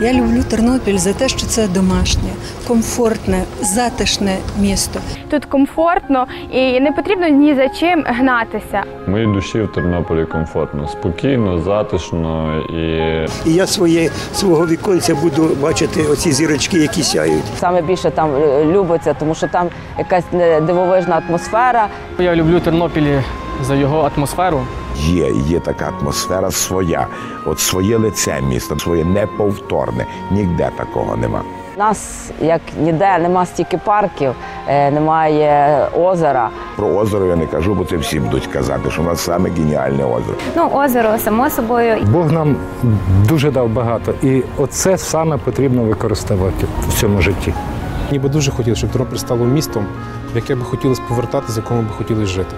Я люблю Тернопіль за те, що це домашнє, комфортне, затишне місто. Тут комфортно і не потрібно ні за чим гнатися. Моїй душі в Тернополі комфортно, спокійно, затишно і І я своє свого віконця буду бачити оці зірочки, які сяють. Саме більше там е, любиться, тому що там якась е, дивовижна атмосфера. Я люблю Тернопіль за його атмосферу. Є, є така атмосфера своя, от своє лице міста, своє неповторне. Ніде такого нема. У нас як ніде нема стільки парків, е, немає озера. Про озеро я не кажу, бо це всі будуть казати, що у нас саме геніальне озеро. Ну, озеро, само собою, Бог нам дуже дав багато, і оце саме потрібно використовувати в цьому житті. Мені би дуже хотілося, щоб Тернопіль стало містом, в яке би хотілося повертатися, в якому би хотілося жити.